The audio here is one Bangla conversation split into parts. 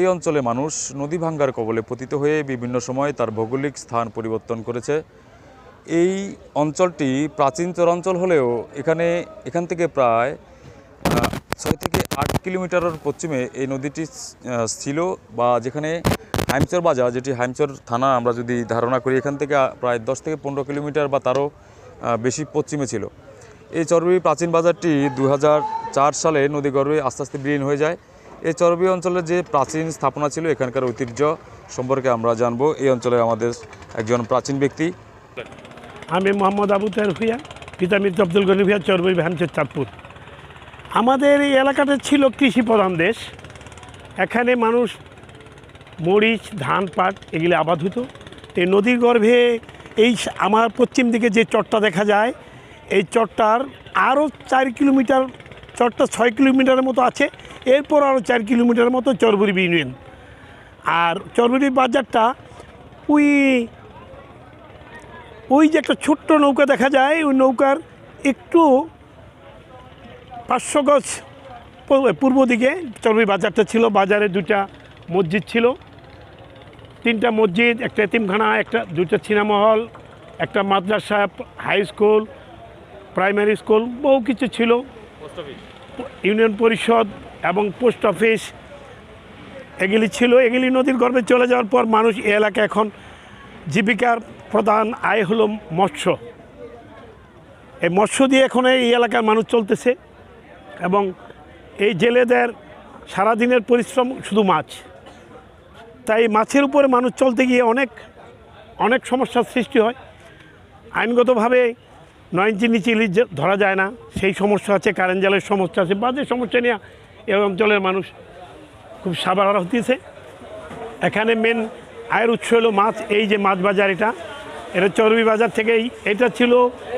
এই অঞ্চলে মানুষ নদী ভাঙ্গার কবলে পতিত হয়ে বিভিন্ন সময় তার ভৌগোলিক স্থান পরিবর্তন করেছে। এই অঞ্চলটি প্রাচীন চরাঞ্চল হলেও এখানে, এখান থেকে প্রায় ছয় থেকে আট কিলোমিটারের পশ্চিমে এই নদীটি ছিল বা যেখানে হাইমচর বাজার, যেটি হাইমচর থানা আমরা যদি ধারণা করি, এখান থেকে প্রায় দশ থেকে পনেরো কিলোমিটার বা তারও বেশি পশ্চিমে ছিল। এই চরবি প্রাচীন বাজারটি দু হাজার চার সালে নদী নদীগর্ভে আস্তে আস্তে বিলীন হয়ে যায়। এই চরবি অঞ্চলের যে প্রাচীন স্থাপনা ছিল, এখানকার ঐতিহ্য সম্পর্কে আমরা জানব। এই অঞ্চলে আমাদের একজন প্রাচীন ব্যক্তি। আমি মোহাম্মদ আবু তাহের ভুইয়া পিতা আব্দুল গনি ভুইয়া চরবই ভ্যানচের চাঁদপুর আমাদের এই এলাকাটা ছিল কৃষি প্রধান দেশ। এখানে মানুষ মরিচ, ধান, পাট এগুলি আবাদ হতো। এই নদীর গর্ভে এই আমার পশ্চিম দিকে যে চরটা দেখা যায়, এই চরটার আরও চার কিলোমিটার, চরটা ছয় কিলোমিটারের মতো আছে। এরপর আরও চার কিলোমিটারের মতো চরবুরি ইউনিয়ন আর চরবুরি বাজারটা ওই ওই যে একটা ছোট্ট নৌকা দেখা যায়, ওই নৌকার একটু পাঁচশো গজ পূর্ব- দিকে চরবি বাজারটা ছিল। বাজারে দুটা মসজিদ ছিল। তিনটা মসজিদ, একটা এতিমখানা, একটা দুটা সিনেমা হল একটা মাদ্রাসা, হাই স্কুল, প্রাইমারি স্কুল, বহু কিছু ছিল। ইউনিয়ন পরিষদ এবং পোস্ট অফিস, এগুলি ছিল, এগুলি নদীর গর্ভে চলে যাওয়ার পর মানুষ এই এলাকা এখন জীবিকার প্রধান আয় হলো মৎস্য। এই মৎস্য দিয়ে এখন এই এলাকার মানুষ চলতেছে এবং এই জেলেদের সারাদিনের পরিশ্রম শুধু মাছ। তাই মাছের উপরে মানুষ চলতে গিয়ে অনেক অনেক সমস্যার সৃষ্টি হয়। আইনগতভাবে নয় ইঞ্চি নিচে ইলিশ ধরা যায় না। সেই সমস্যা আছে কারেন্ট জালের সমস্যা আছে, বাজে সমস্যা নিয়ে এই অঞ্চলের মানুষ খুব সাবার হতেছে। এখানে মেন আয়ের উৎস হলো মাছ, এই যে মাছ বাজার এটা এটা চর্বি বাজার থেকেই এটা ছিল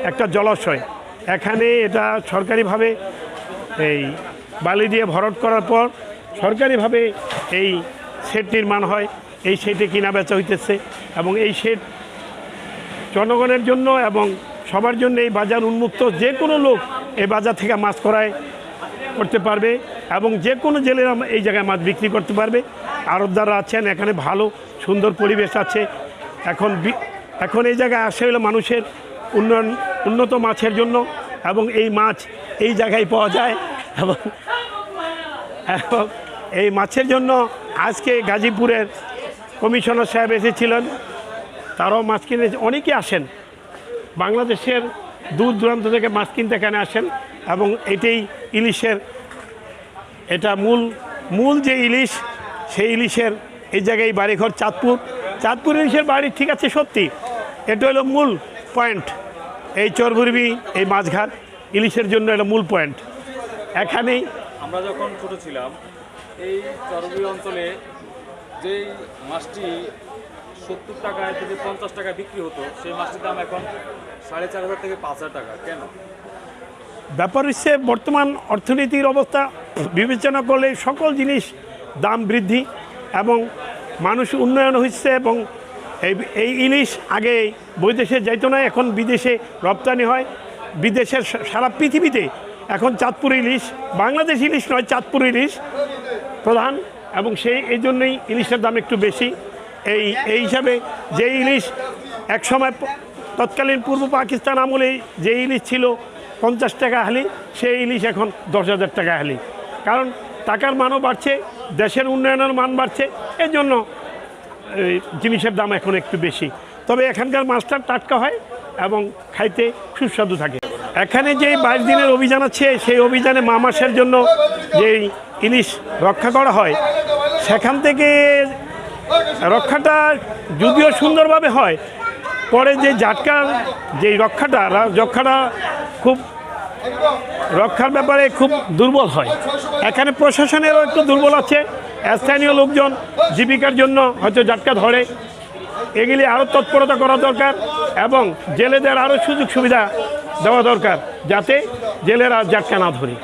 একটা জলাশয়। এখানে এটা সরকারিভাবে এই বালি দিয়ে ভরট করার পর সরকারিভাবে এই সেট নির্মাণ হয়, এই সেটে কিনা বেচা হইতেছে এবং এই সেট জনগণের জন্য এবং সবার জন্য এই বাজার উন্মুক্ত। যে কোনো লোক এই বাজার থেকে মাছ করায় করতে পারবে এবং যে কোনো জেলেরা এই জায়গায় মাছ বিক্রি করতে পারবে। আড়তদাররা আছেন, এখানে ভালো, সুন্দর পরিবেশ আছে। এখন এখন এই জায়গায় আসে হলো মানুষের উন্নয়ন, উন্নত মাছের জন্য এবং এই মাছ এই জায়গায় পাওয়া যায় এবং এই মাছের জন্য আজকে গাজীপুরের কমিশনার সাহেব এসেছিলেন। তারাও মাছ কিনে অনেকে আসেন। বাংলাদেশের দূর দূরান্ত থেকে মাছ কিনতে এখানে আসেন এবং এটাই ইলিশের, এটা মূল মূল যে ইলিশ, সেই ইলিশের এই জায়গায় বাড়িঘর চাঁদপুর। চাঁদপুর ইলিশের বাড়ি ঠিক আছে সত্যি, এটা হলো মূল পয়েন্ট। এই চরবুরবি, এই মাছঘাট, ইলিশের জন্য এটা মূল পয়েন্ট। এখানেই আমরা যখন ছোটো ছিলাম, এই চরবি অঞ্চলে যেই মাছটি সত্তর টাকায় থেকে পঞ্চাশ টাকা বিক্রি হতো। সেই মাছটির দাম এখন সাড়ে চার হাজার থেকে পাঁচ হাজার টাকা, কেন? ব্যাপার হচ্ছে বর্তমান অর্থনীতির অবস্থা, বিবেচনা করলে সকল জিনিস দাম বৃদ্ধি এবং মানুষ উন্নয়ন হচ্ছে এবং এই এই ইলিশ আগে বৈদেশে যাইতো না, এখন বিদেশে রপ্তানি হয়। বিদেশের সারা পৃথিবীতে এখন চাঁদপুর ইলিশ, বাংলাদেশ ইলিশ নয়, চাঁদপুর ইলিশ প্রধান এবং সেই এই জন্যই ইলিশের দাম একটু বেশি। এই এই হিসাবে যে ইলিশ একসময় তৎকালীন পূর্ব পাকিস্তান আমলে যে ইলিশ ছিল পঞ্চাশ টাকা হালি, সেই ইলিশ এখন দশ হাজার টাকা হালি। কারণ টাকার মানও বাড়ছে, দেশের উন্নয়নের মান বাড়ছে এই জন্য জিনিসের দাম এখন একটু বেশি। তবে এখানকার মাছটা টাটকা হয় এবং খাইতে সুস্বাদু থাকে। এখানে যে বাইশ দিনের অভিযান আছে, সেই অভিযানে মামাসের জন্য যে ইলিশ রক্ষা করা হয়, সেখান থেকে রক্ষাটা যদিও সুন্দরভাবে হয়, পরে যে জাটকার যে রক্ষাটা রক্ষাটা খুব রক্ষার ব্যাপারে খুব দুর্বল হয়। এখানে প্রশাসনেরও একটু দুর্বল আছে, স্থানীয় লোকজন জীবিকার জন্য হয়তো জাটকা ধরে। এগুলি আরও তৎপরতা করা দরকার এবং জেলেদের আরও সুযোগ সুবিধা দেওয়া দরকার যাতে জেলেরা জাটকা না ধরে।